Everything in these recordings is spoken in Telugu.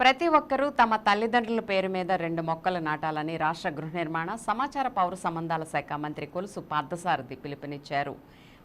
ప్రతి ఒక్కరూ తమ తల్లిదండ్రుల పేరు మీద రెండు మొక్కలు నాటాలని రాష్ట్ర గృహ నిర్మాణ సమాచార పౌర సంబంధాల శాఖ మంత్రి కొలుసు పార్థసారథి పిలుపునిచ్చారు.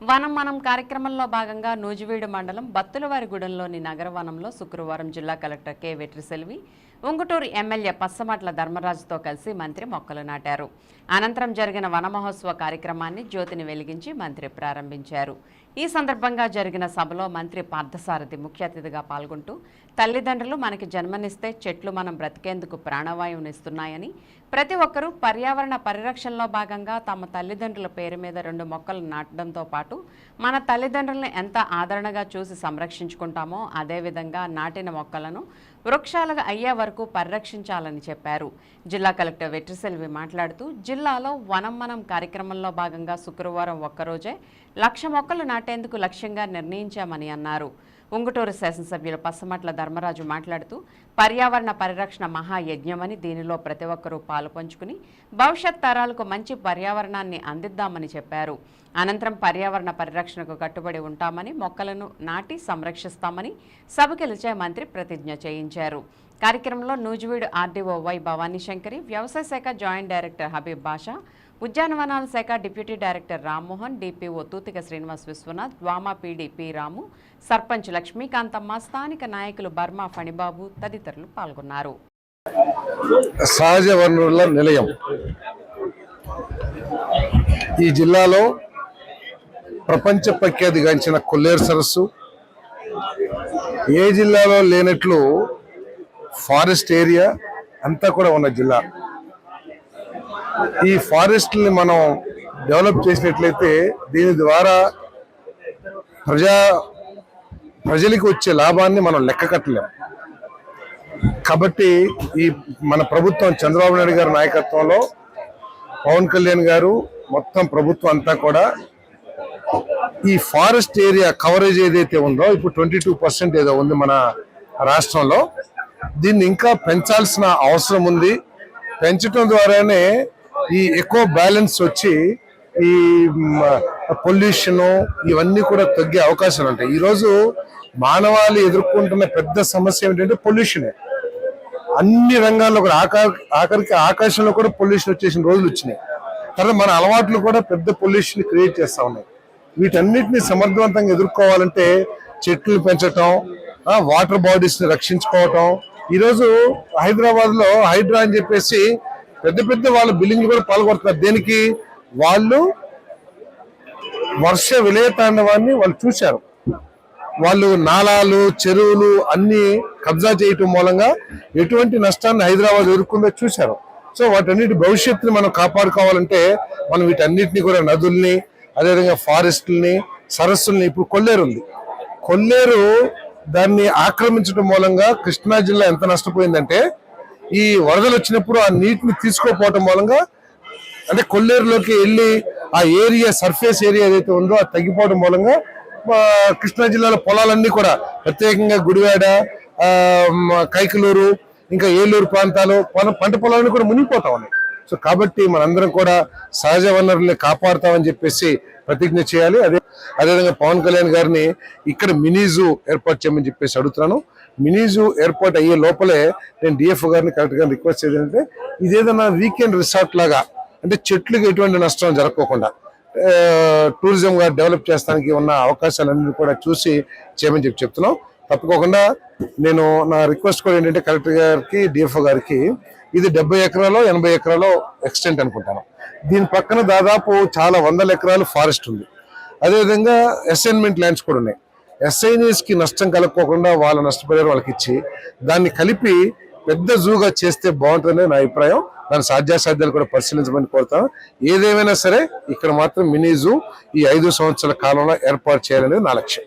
వనం మనం కార్యక్రమంలో భాగంగా నూజివీడు మండలం బత్తులవారిగూడెంలోని నగరవనంలో శుక్రవారం జిల్లా collector K. Vetriselvi Unguturu MLA Pachamatla ధర్మరాజుతో కలిసి మంత్రి మొక్కలు నాటారు. అనంతరం జరిగిన వన మహోత్సవ కార్యక్రమాన్ని జ్యోతిని వెలిగించి మంత్రి ప్రారంభించారు. ఈ సందర్భంగా జరిగిన సభలో మంత్రి పార్థసారథి ముఖ్య అతిథిగా పాల్గొంటూ తల్లిదండ్రులు మనకి జన్మనిస్తే చెట్లు మనం బ్రతికేందుకు ప్రాణవాయువునిస్తున్నాయని ప్రతి ఒక్కరూ పర్యావరణ పరిరక్షణలో భాగంగా తమ తల్లిదండ్రుల పేరు మీద రెండు మొక్కలు నాటడంతో పాటు మన తల్లిదండ్రులను ఎంత ఆదరణగా చూసి సంరక్షించుకుంటామో అదేవిధంగా నాటిన మొక్కలను వృక్షాలుగా అయ్యే వరకు పరిరక్షించాలని చెప్పారు. జిల్లా కలెక్టర్ వెట్రిసెల్వి మాట్లాడుతూ జిల్లాలో వనం మనం కార్యక్రమంలో భాగంగా శుక్రవారం ఒక్కరోజే లక్ష మొక్కలు నాటేందుకు లక్ష్యంగా నిర్ణయించామని అన్నారు. ఉంగుటూరు శాసనసభ్యులు పసమట్ల ధర్మరాజు మాట్లాడుతూ పర్యావరణ పరిరక్షణ మహాయజ్ఞమని దీనిలో ప్రతి ఒక్కరూ పాలు పంచుకుని భవిష్యత్ తరాలకు మంచి పర్యావరణాన్ని అందిద్దామని చెప్పారు. అనంతరం పర్యావరణ పరిరక్షణకు కట్టుబడి ఉంటామని మొక్కలను నాటి సంరక్షిస్తామని సభకెలిచే మంత్రి ప్రతిజ్ఞ చేయించారు. కార్యక్రమంలో నూజివీడు ఆర్డీఓ వై భవానీ శంకరి వ్యవసాయ శాఖ జాయింట్ డైరెక్టర్ హబీబ్ బాషా ఉద్యానవనాల శాఖ deputy director Rammohan DPO Thuthika Srinivas Viswanath ద్వామా PD P Ramu sarpanch Lakshmikanthamma స్థానిక నాయకులు బర్మా ఫణిబాబు తదితరులు పాల్గొన్నారు. సహజ వనరుల నిలయం. ఈ జిల్లాలో ప్రపంచ ప్రఖ్యాతిగాంచిన కొల్లేరు సరస్సు ఏ జిల్లాలో లేనట్లు ఫారెస్ట్ ఏరియా అంతా కూడా ఉన్న జిల్లా. ఈ ఫారెస్ట్ని మనం డెవలప్ చేసినట్లయితే దీని ద్వారా ప్రజా ప్రజలకు వచ్చే లాభాన్ని మనం లెక్క కట్టలేం. కాబట్టి ఈ మన ప్రభుత్వం చంద్రబాబు నాయుడు గారి నాయకత్వంలో పవన్ కళ్యాణ్ గారు మొత్తం ప్రభుత్వం అంతా కూడా ఈ ఫారెస్ట్ ఏరియా కవరేజ్ ఏదైతే ఉందో ఇప్పుడు ట్వంటీ టూ పర్సెంట్ ఏదో ఉంది మన రాష్ట్రంలో దీన్ని ఇంకా పెంచాల్సిన అవసరం ఉంది. పెంచడం ద్వారానే ఈ ఎక్కువ బ్యాలెన్స్ వచ్చి ఈ పొల్యూషన్ ఇవన్నీ కూడా తగ్గే అవకాశాలు ఉంటాయి. ఈరోజు మానవాళి ఎదుర్కొంటున్న పెద్ద సమస్య ఏమిటంటే పొల్యూషనే అన్ని రంగాల్లో కూడా ఆకా ఆఖరికి ఆకాశంలో కూడా పొల్యూషన్ వచ్చేసిన రోజులు వచ్చినాయి. తర్వాత మన అలవాట్లు కూడా పెద్ద పొల్యూషన్ క్రియేట్ చేస్తూ ఉన్నాయి. వీటన్నిటిని సమర్థవంతంగా ఎదుర్కోవాలంటే చెట్లు పెంచటం వాటర్ బాడీస్ని రక్షించుకోవటం. ఈరోజు హైదరాబాద్లో హైడ్రా అని చెప్పేసి పెద్ద పెద్ద వాళ్ళ బిల్లింగ్ కూడా పాల్గొడుతున్నారు దేనికి? వాళ్ళు వర్ష విలయతాండవాన్ని వాళ్ళు చూశారు. వాళ్ళు నాలాలు చెరువులు అన్ని కబ్జా చేయటం మూలంగా ఎటువంటి నష్టాన్ని హైదరాబాద్ ఎదుర్కొందో చూశారు. సో వాటన్నిటి భవిష్యత్తుని మనం కాపాడుకోవాలంటే మనం వీటన్నిటిని కూడా నదుల్ని అదేవిధంగా ఫారెస్ట్లని సరస్సుల్ని ఇప్పుడు కొల్లేరు ఉంది. కొల్లేరు దాన్ని ఆక్రమించడం మూలంగా కృష్ణా జిల్లా ఎంత నష్టపోయిందంటే ఈ వరదలు వచ్చినప్పుడు ఆ నీటిని తీసుకోపోవటం మూలంగా అంటే కొల్లేరులోకి వెళ్ళి ఆ ఏరియా సర్ఫేస్ ఏరియా ఏదైతే ఉందో అది తగ్గిపోవడం మూలంగా కృష్ణా జిల్లాలో పొలాలన్నీ కూడా ప్రత్యేకంగా గుడివాడ కైకలూరు ఇంకా ఏలూరు ప్రాంతాలు పంట పొలాలన్నీ కూడా మునిగిపోతా ఉన్నాయి. సో కాబట్టి మనందరం కూడా సహజ వనరుల్ని కాపాడుతామని చెప్పేసి ప్రతిజ్ఞ చేయాలి. అదే అదేవిధంగా పవన్ కళ్యాణ్ గారిని ఇక్కడ మినీ జూ ఏర్పాటు చేయమని చెప్పేసి అడుగుతున్నాను. మినీ జూ ఏర్పాటు అయ్యే లోపలే నేను డిఎఫ్ గారిని కరెక్ట్గా రిక్వెస్ట్ చేయాలంటే ఇదేదన్నా వీకెండ్ రిసార్ట్ లాగా అంటే చెట్లకు ఎటువంటి నష్టం జరగకోకుండా టూరిజంగా డెవలప్ చేస్తానికి ఉన్న అవకాశాలన్నీ కూడా చూసి చేయమని చెప్పి చెప్తున్నాం. తప్పకోకుండా నేను నా రిక్వెస్ట్ కూడా ఏంటంటే కలెక్టర్ గారికి డిఎఫ్ఓ గారికి ఇది డెబ్బై ఎకరాలు ఎనభై ఎకరాలు ఎక్స్టెంట్ అనుకుంటాను. దీని పక్కన దాదాపు చాలా వందల ఎకరాలు ఫారెస్ట్ ఉంది. అదేవిధంగా అసైన్మెంట్ ల్యాండ్స్ కూడా ఉన్నాయి. ఎస్ఐనీస్కి నష్టం కలగకోకుండా వాళ్ళ నష్టపోయారు వాళ్ళకి ఇచ్చి దాన్ని కలిపి పెద్ద జూగా చేస్తే బాగుంటుందని నా అభిప్రాయం. దాని సాధ్యాసాధ్యాలు కూడా పరిశీలించమని కోరుతాం ఏదేమైనా సరే ఇక్కడ మాత్రం మినీ జూ ఈ ఐదు సంవత్సరాల కాలంలో ఏర్పాటు చేయాలనేది నా లక్ష్యం.